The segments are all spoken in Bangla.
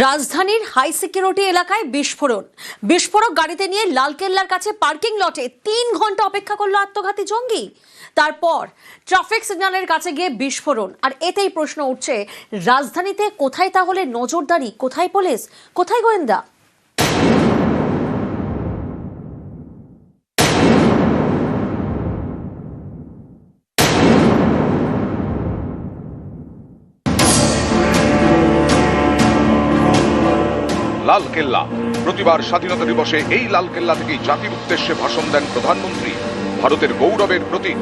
রাজধানীর হাই সিকিউরিটি এলাকায় বিস্ফোরণ। বিস্ফোরক গাড়িতে নিয়ে লালকেল্লার কাছে পার্কিং লটে তিন ঘণ্টা অপেক্ষা করল আত্মঘাতী জঙ্গি। তারপর ট্রাফিক সিগন্যালের কাছে গিয়ে বিস্ফোরণ। আর এতেই প্রশ্ন উঠছে, রাজধানীতে কোথায় তাহলে নজরদারি, কোথায় পুলিশ, কোথায় গোয়েন্দা? লাল কেল্লা। প্রতিবার স্বাধীনতা দিবসে এই লাল কেল্লা থেকেই জাতির উদ্দেশ্যে ভাষণ দেন প্রধানমন্ত্রী। ভারতের গৌরবের প্রতীক,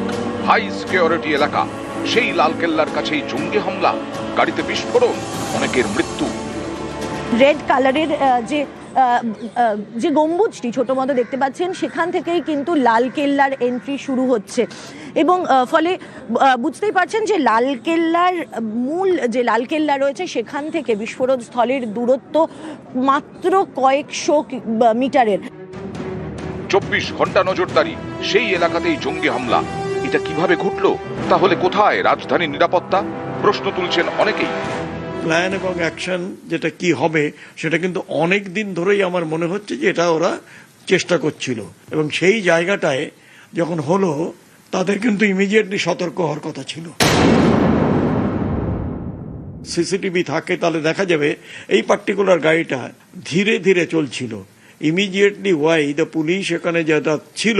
হাই সিকিউরিটি এলাকা। সেই লাল কেল্লার কাছেই জঙ্গি হামলা, গাড়িতে বিস্ফোরণ, অনেকের মৃত্যু। রেড কালারের যে যে গম্বুজটি ছোট মতো দেখতে পাচ্ছেন, সেখান থেকেই কিন্তু লাল কেল্লার এন্ট্রি শুরু হচ্ছে। এবং ফলে বুঝতেই পারছেন যে লাল কেল্লার মূল যে লাল কেল্লা রয়েছে, সেখান থেকে বিস্ফোরণ স্থলের দূরত্ব মাত্র কয়েকশো মিটারের। চব্বিশ ঘণ্টা নজরদারি, সেই এলাকাতেই জঙ্গি হামলা। এটা কীভাবে ঘটলো? তাহলে কোথায় রাজধানীর নিরাপত্তা? প্রশ্ন তুলছেন অনেকেই। প্ল্যান এবং অ্যাকশন যেটা কি হবে, সেটা কিন্তু অনেক দিন ধরেই আমার মনে হচ্ছে যে এটা ওরা চেষ্টা করছিল। এবং সেই জায়গাটায় যখন হলো, তাদের কিন্তু ইমিডিয়েটলি সতর্ক হওয়ার কথা ছিল। সিসিটিভি থাকে, তাহলে দেখা যাবে এই পার্টিকুলার গাড়িটা ধীরে ধীরে চলছিল। ইমিডিয়েটলি ওয়াই দ্য পুলিশ এখানে যেটা ছিল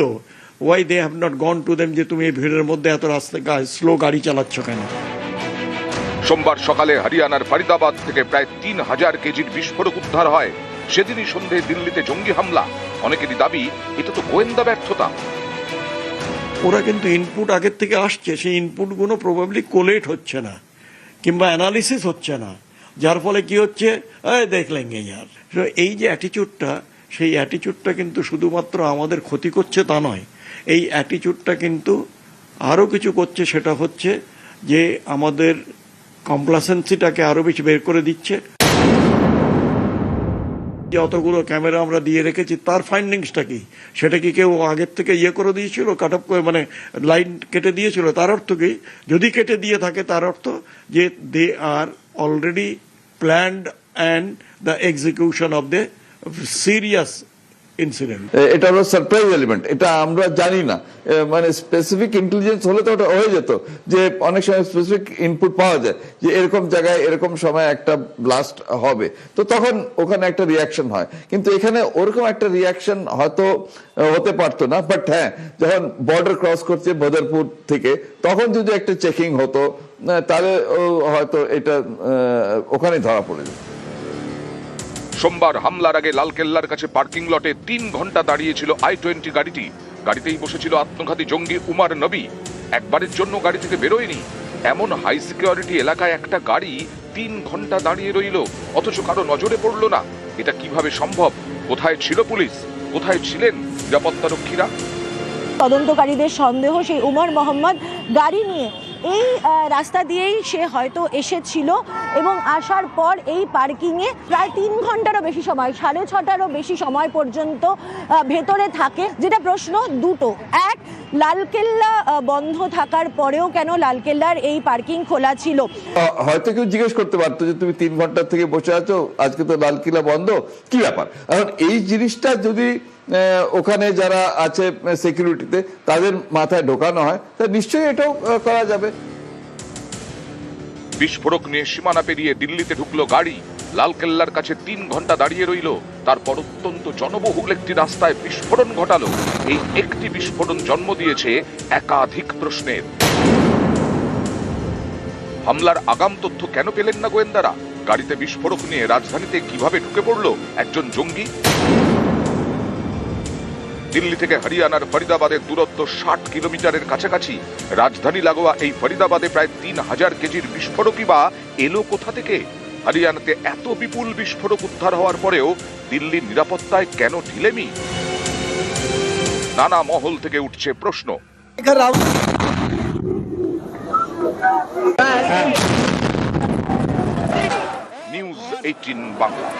why they have not gone to them যে তুমি এই ভিড়ের মধ্যে এত রাস্তা স্লো গাড়ি চালাচ্ছ কেন? সোমবার সকালে হরিয়ানার ফরিদাবাদ থেকে প্রায় তিন হাজার কেজির বিস্ফোরক উদ্ধার হয়। সেদিনই সন্ধে দিল্লিতে জঙ্গি হামলা। অনেকেরই দাবি এটা তো গোয়েন্দা ব্যর্থতা। ওরা কিন্তু ইনপুট আগের থেকে আসছে সেই ইনপুটগুলো প্রবাবলি কোলেট হচ্ছে না কিংবা অ্যানালিসিস হচ্ছে না। যার ফলে কি হচ্ছে? দেখলেন ইয়ার So, এই যে অ্যাটিচিউডটা সেই অ্যাটিচিউডটা কিন্তু শুধুমাত্র আমাদের ক্ষতি করছে তা নয় এই অ্যাটিচিউডটা কিন্তু আরও কিছু করছে সেটা হচ্ছে যে আমাদের কমপ্লাসেন্সিটাকে আরও বেশি বের করে দিচ্ছে। যে অতগুলো ক্যামেরা আমরা দিয়ে রেখেছি, তার ফাইন্ডিংসটা কি? সেটা কি কেউ আগের থেকে ইয়ে করে দিয়েছিল কাট করে মানে লাইন কেটে দিয়েছিল? তার অর্থ কি? যদি কেটে দিয়ে থাকে, তার অর্থ যে they are already planned and the execution of the serious incident এটা হলো সারপ্রাইজ এলিমেন্ট এটা আমরা জানি না। মানে স্পেসিফিক ইন্টেলিজেন্স হলে তো ওটা হয়ে যেত, যে অনেক সময় স্পেসিফিক ইনপুট পাওয়া যায়, যে এরকম জায়গায় এরকম সময় একটা ব্লাস্ট হবে। তো তখন ওখানে একটা রিয়াকশন হয়। কিন্তু এখানে ওরকম একটা রিয়াকশন হয়তো হতে পারতো না বাট হ্যাঁ যখন বর্ডার ক্রস করছে বদরপুর থেকে, তখন যদি একটা চেকিং হতো তাহলে হয়তো এটা ওখানেই ধরা পড়ে যেত। সোমবার হামলার আগে লালকেল্লার কাছে পার্কিং লটে তিন ঘণ্টা দাঁড়িয়েছিল আই টোয়েন্টি গাড়িটি। গাড়িতেই বসেছিল আত্মঘাতী জঙ্গি উমার নবী। একবারের জন্য গাড়ি থেকে বেরোয়নি। এমন হাই সিকিউরিটি এলাকায় একটা গাড়ি তিন ঘণ্টা দাঁড়িয়ে রইল, অথচ কারও নজরে পড়ল না। এটা কীভাবে সম্ভব? কোথায় ছিল পুলিশ? কোথায় ছিলেন নিরাপত্তারক্ষীরা? তদন্তকারীদের সন্দেহ, সেই উমর মোহাম্মদ গাড়ি নিয়ে এই রাস্তা দিয়েই সে হয়তো এসেছিল এবং আসার পর এই পার্কিংয়ে প্রায় তিন ঘন্টারও বেশি সময়, সাড়ে ছটারও বেশি সময় পর্যন্ত ভেতরে থাকে। যেটা প্রশ্ন দুটো। এক, লালকেল্লা বন্ধ থাকার পরেও কেন লালকেল্লার এই পার্কিং খোলা ছিল? হয়তো কেউ জিজ্ঞেস করতে পারতো যে তুমি তিন ঘণ্টা থেকে বসে আছো, আজকে তো লালকেল্লা বন্ধ, কি ব্যাপার? এখন এই জিনিসটা যদি ওখানে যারা আছে সিকিউরিটিতে তাদের মাথায় ঢোকানো হয়। তা নিশ্চয়ই এটাও করা যাবে। বিস্ফোরক নিয়ে সীমানা পেরিয়ে দিল্লিতে ঢুকলো গাড়ি। লালকেল্লার কাছে তিন ঘণ্টা দাঁড়িয়ে রইল। তারপর অত্যন্ত জনবহুল একটি রাস্তায় বিস্ফোরণ ঘটালো। এই একটি বিস্ফোরণ জন্ম দিয়েছে একাধিক প্রশ্নের। হামলার আগাম তথ্য কেন পেলেন না গোয়েন্দারা? গাড়িতে বিস্ফোরক নিয়ে রাজধানীতে কীভাবে ঢুকে পড়ল একজন জঙ্গি? দিল্লি থেকে হরিয়ানার ফরিদাবাদের দূরত্ব ষাট কিলোমিটারের কাছাকাছি। রাজধানী লাগোয়া এই ফরিদাবাদে প্রায় তিন হাজার কেজির বিস্ফোরকই বা এলো কোথা থেকে? হরিয়ানাতে এত বিপুল বিস্ফোরক উদ্ধার হওয়ার পরেও দিল্লির নিরাপত্তায় কেন ঢিলেমি? নানা মহল থেকে উঠছে প্রশ্ন। News eighteen Bangla.